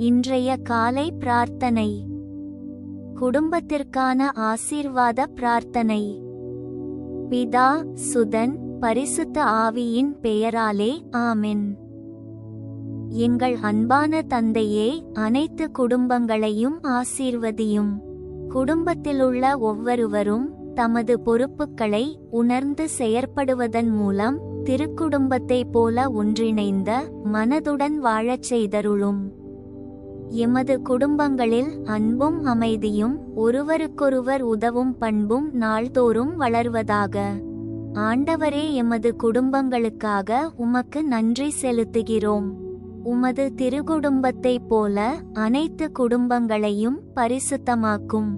இன்றைய காலை பிரார்த்தனை. குடும்பத்திற்கான ஆசீர்வாத பிரார்த்தனை. பிதா சுதன் பரிசுத்த ஆவியின் பெயராலே ஆமென். எங்கள் அன்பான தந்தையே அனைத்து குடும்பங்களையும் ஆசீர்வதியும். குடும்பத்திலுள்ள ஒவ்வொருவரும் தமது பொறுப்புகளை உணர்ந்து செயற்படுவதன் மூலம் திருக்குடும்பத்தைப் போல ஒன்றிணைந்த மனதுடன் வாழச் செய்தருளும். எமது குடும்பங்களில் அன்பும் அமைதியும் ஒருவருக்கொருவர் உதவும் பண்பும் நாள்தோறும் வளர்வதாக. ஆண்டவரே எமது குடும்பங்களுக்காக உமக்கு நன்றி செலுத்துகிறோம். உமது திருக்குடும்பத்தைப் போல அனைத்து குடும்பங்களையும் பரிசுத்தமாக்கும்.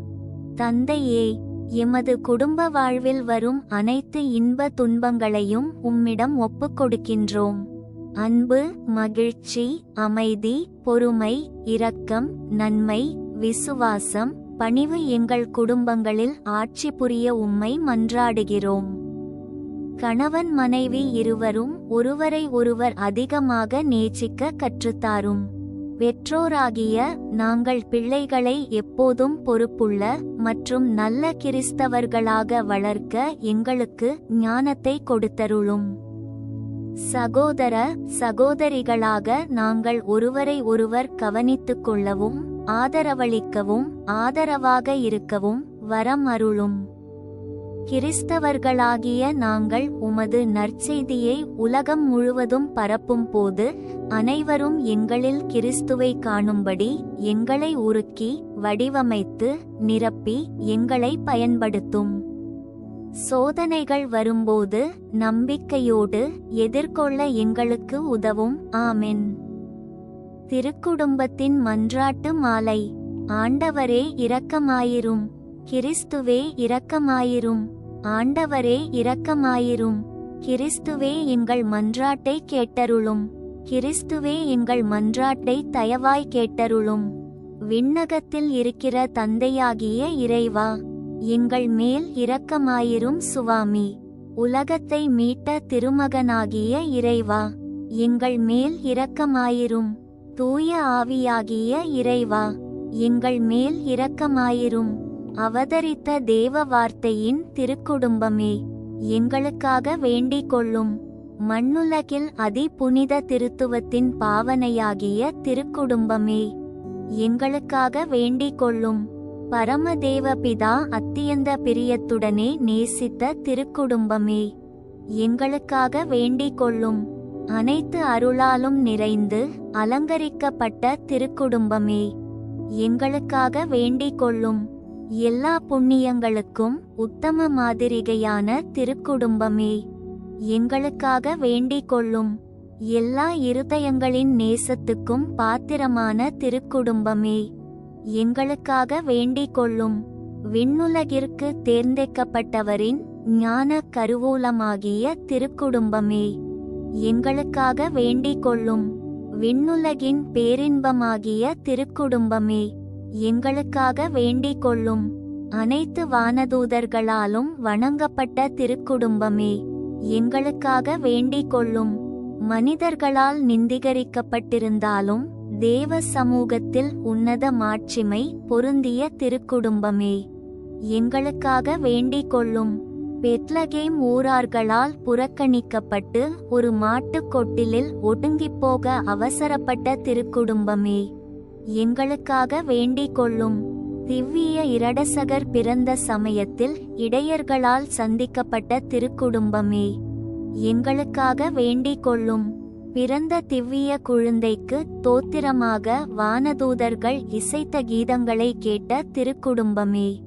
தந்தையே எமது குடும்ப வாழ்வில் வரும் அனைத்து இன்ப துன்பங்களையும் உம்மிடம் ஒப்புக்கொடுக்கின்றோம். அன்பு மகிழ்ச்சி அமைதி பொறுமை இரக்கம் நன்மை விசுவாசம் பணிவு எங்கள் குடும்பங்களில் ஆட்சி புரிய உம்மை மன்றாடுகிறோம். கணவன் மனைவி இருவரும் ஒருவரை ஒருவர் அதிகமாக நேசிக்க கற்றுத்தாரும். பெற்றோராகிய நாங்கள் பிள்ளைகளை எப்போதும் பொறுப்புள்ள மற்றும் நல்ல கிறிஸ்தவர்களாக வளர்க்க எங்களுக்கு ஞானத்தை கொடுத்தருளும். சகோதர சகோதரிகளாக நாங்கள் ஒருவரை ஒருவர் கவனித்துக் கொள்ளவும் ஆதரவளிக்கவும் ஆதரவாக இருக்கவும் வரம் அருளும் கிறிஸ்தவர்களாகிய நாங்கள் உமது நற்செய்தியை உலகம் முழுவதும் பரப்பும் போது அனைவரும் எங்களில் கிறிஸ்துவை காணும்படி எங்களை உருக்கி வடிவமைத்து நிரப்பி எங்களை பயன்படுத்தும். சோதனைகள் வரும்போது நம்பிக்கையோடு எதிர்கொள்ள எங்களுக்கு உதவும். ஆமென். திருக்குடும்பத்தின் மன்றாட்டு மாலை. ஆண்டவரே இரக்கமாயிரும். கிறிஸ்துவே இரக்கமாயிரும். ஆண்டவரே இரக்கமாயிரும். கிறிஸ்துவே எங்கள் மன்றாட்டை கேட்டருளும். கிறிஸ்துவே எங்கள் மன்றாட்டை தயவாய் கேட்டருளும். விண்ணகத்தில் இருக்கிற தந்தையாகிய இறைவா. எங்கள் மேல் இரக்கமாயிரும் சுவாமி. உலகத்தை மீட்ட திருமகனாகிய இறைவா. எங்கள் மேல் இரக்கமாயிரும். தூய ஆவியாகிய இறைவா. எங்கள் மேல் இரக்கமாயிரும். அவதரித்த தேவ வார்த்தையின் திருக்குடும்பமே. எங்களுக்காக வேண்டிக் கொள்ளும். மண்ணுலகில் அதி புனித திருத்துவத்தின் பாவனையாகிய திருக்குடும்பமே. எங்களுக்காக வேண்டிக் கொள்ளும். பரமதேவ பிதா அத்தியந்த பிரியத்துடனே நேசித்த திருக்குடும்பமே. எங்களுக்காக வேண்டிக் கொள்ளும் அனைத்து அருளாலும் நிறைந்து அலங்கரிக்கப்பட்ட திருக்குடும்பமே. எங்களுக்காக வேண்டிக் கொள்ளும் எல்லா புண்ணியங்களுக்கும் உத்தம மாதிரிகையான திருக்குடும்பமே. எங்களுக்காக வேண்டிக் கொள்ளும் எல்லா இருதயங்களின் நேசத்துக்கும் பாத்திரமான திருக்குடும்பமே. எங்களுக்காக வேண்டிக் கொள்ளும் விண்ணுலகிற்கு தேர்ந்தெடுக்கப்பட்டவரின் ஞான கருவூலமாகிய திருக்குடும்பமே. எங்களுக்காக வேண்டிக் கொள்ளும் விண்ணுலகின் பேரின்பமாகிய திருக்குடும்பமே. எங்களுக்காக வேண்டிக் கொள்ளும் அனைத்து வானதூதர்களாலும் வணங்கப்பட்ட திருக்குடும்பமே. எங்களுக்காக வேண்டிக் கொள்ளும் மனிதர்களால் நிந்திகரிக்கப்பட்டிருந்தாலும் தேவ சமூகத்தில் உன்னத மாட்சிமை பொருந்திய திருக்குடும்பமே. எங்களுக்காக வேண்டிக் கொள்ளும். பெத்லகேம் ஊரார்களால் புறக்கணிக்கப்பட்டு ஒரு மாட்டுக் கொட்டிலில் ஒடுங்கிப் போக அவசரப்பட்ட திருக்குடும்பமே. எங்களுக்காக வேண்டிக் கொள்ளும். திவ்விய இரடசகர் பிறந்த சமயத்தில் இடையர்களால் சந்திக்கப்பட்ட திருக்குடும்பமே. எங்களுக்காக வேண்டிக் கொள்ளும். பிறந்த திவ்விய குழந்தைக்கு தோத்திரமாக வானதூதர்கள் இசைத்த கீதங்களை கேட்ட திருக்குடும்பமே.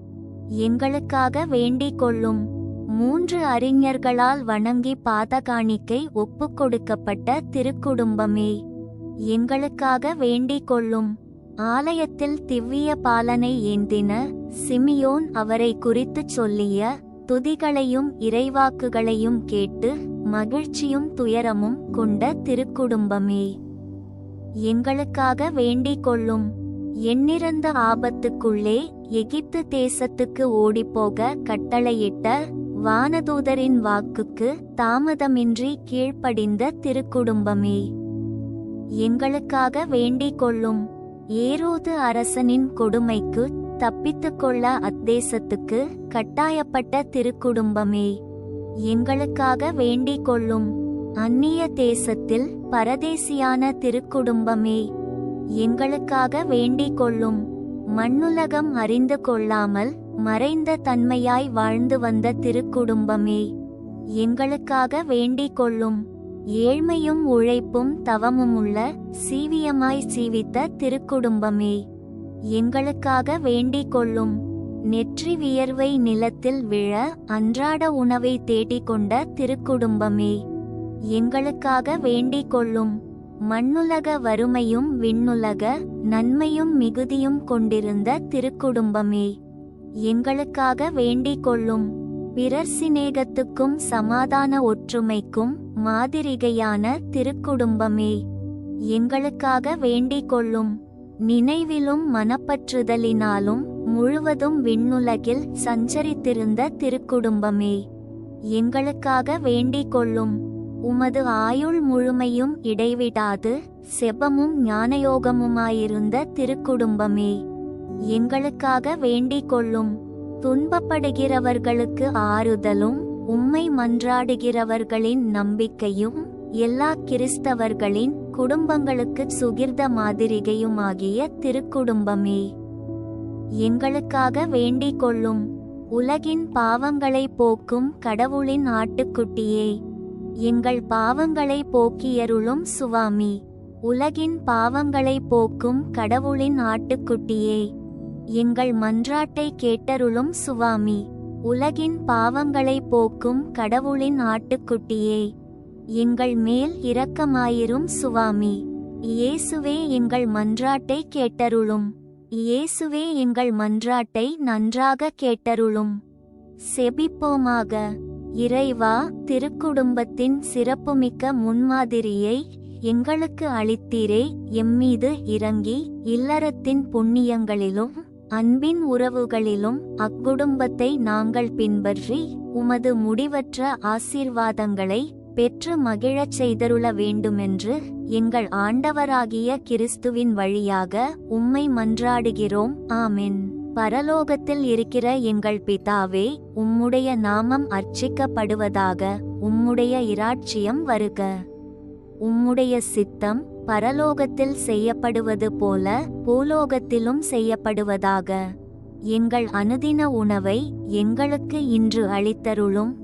எங்களுக்காக வேண்டிக் கொள்ளும். மூன்று அறிஞர்களால் வணங்கி பாதகாணிக்கை ஒப்புக்கொடுக்கப்பட்ட திருக்குடும்பமே. எங்களுக்காக வேண்டிக் கொள்ளும். ஆலயத்தில் திவ்விய பாலனை ஏந்தின சிமியோன் அவரை குறித்துச் சொல்லிய துதிகளையும் இறைவாக்குகளையும் கேட்டு மகிழ்ச்சியும் துயரமும் கொண்ட திருக்குடும்பமே. எங்களுக்காக வேண்டிக் கொள்ளும் எண்ணிறந்த ஆபத்துக்குள்ளே எகிப்து தேசத்துக்கு ஓடிப்போக கட்டளையிட்ட வானதூதரின் வாக்குக்கு தாமதமின்றி கீழ்ப்படிந்த திருக்குடும்பமே. எங்களுக்காக வேண்டிக் கொள்ளும் ஏரோது அரசனின் கொடுமைக்கு தப்பித்துக்கொள்ள அத்தேசத்துக்கு கட்டாயப்பட்ட திருக்குடும்பமே. எங்களுக்காக வேண்டிக் கொள்ளும் அந்நிய தேசத்தில் பரதேசியான திருக்குடும்பமே எங்களுக்காக வேண்டிக் கொள்ளும் மண்ணுலகம் அறிந்து கொள்ளாமல் மறைந்த தன்மையாய் வாழ்ந்து வந்த திருக்குடும்பமே எங்களுக்காக வேண்டிக் கொள்ளும் ஏழ்மையும் உழைப்பும் தவமுமுள்ள சீவியமாய் சீவித்த திருக்குடும்பமே எங்களுக்காக வேண்டிக் கொள்ளும் நெற்றி வியர்வை நிலத்தில் விழ அன்றாட உணவை தேடிக் கொண்ட திருக்குடும்பமே. எங்களுக்காக வேண்டிக் கொள்ளும் மண்ணுலக வறுமையும் விண்ணுலக நன்மையும் மிகுதியும் கொண்டிருந்த திருக்குடும்பமே. எங்களுக்காக வேண்டிக் கொள்ளும் பிறர் சிநேகத்துக்கும் சமாதான ஒற்றுமைக்கும் மாதிரிகையான திருக்குடும்பமே. எங்களுக்காக வேண்டிக் கொள்ளும் நினைவிலும் மனப்பற்றுதலினாலும் முழுவதும் விண்ணுலகில் சஞ்சரித்திருந்த திருக்குடும்பமே. எங்களுக்காக வேண்டிக் கொள்ளும். உமது ஆயுள் முழுமையும் இடைவிடாது செபமும் ஞானயோகமுமாயிருந்த திருக்குடும்பமே. எங்களுக்காக வேண்டிக் கொள்ளும். துன்பப்படுகிறவர்களுக்கு ஆறுதலும் உம்மை மன்றாடுகிறவர்களின் நம்பிக்கையும் எல்லா கிறிஸ்தவர்களின் குடும்பங்களுக்கு சுகிர்த மாதிரிகையுமாகிய திருக்குடும்பமே. எங்களுக்காக வேண்டிக் கொள்ளும் உலகின் பாவங்களை போக்கும் கடவுளின் ஆட்டுக்குட்டியே. எங்கள் பாவங்களை போக்கியருளும் சுவாமி உலகின் பாவங்களை போக்கும் கடவுளின் ஆட்டுக்குட்டியே. எங்கள் மன்றாட்டை கேட்டருளும் சுவாமி உலகின் பாவங்களை போக்கும் கடவுளின் ஆட்டுக்குட்டியே. எங்கள் மேல் இரக்கமாயிரும் சுவாமி இயேசுவே எங்கள் மன்றாட்டை கேட்டருளும். இயேசுவே எங்கள் மன்றாட்டை நன்றாக கேட்டருளும். செபிப்போமாக. இறைவா திருக்குடும்பத்தின் சிறப்புமிக்க முன்மாதிரியை எங்களுக்கு அளித்தீரே. எம்மீது இறங்கி இல்லறத்தின் புண்ணியங்களிலும் அன்பின் உறவுகளிலும் அக்குடும்பத்தை நாங்கள் பின்பற்றி உமது முடிவற்ற ஆசீர்வாதங்களை பெற்று மகிழச் செய்தருள வேண்டுமென்று எங்கள் ஆண்டவராகிய கிறிஸ்துவின் வழியாக உம்மை மன்றாடுகிறோம். ஆமென். பரலோகத்தில் இருக்கிற எங்கள் பிதாவே உம்முடைய நாமம் அர்ச்சிக்கப்படுவதாக உம்முடைய இராட்சியம் வருக. உம்முடைய சித்தம் பரலோகத்தில் செய்யப்படுவது போல பூலோகத்திலும் செய்யப்படுவதாக. எங்கள் அனுதின உணவை எங்களுக்கு இன்று அளித்தருளும்.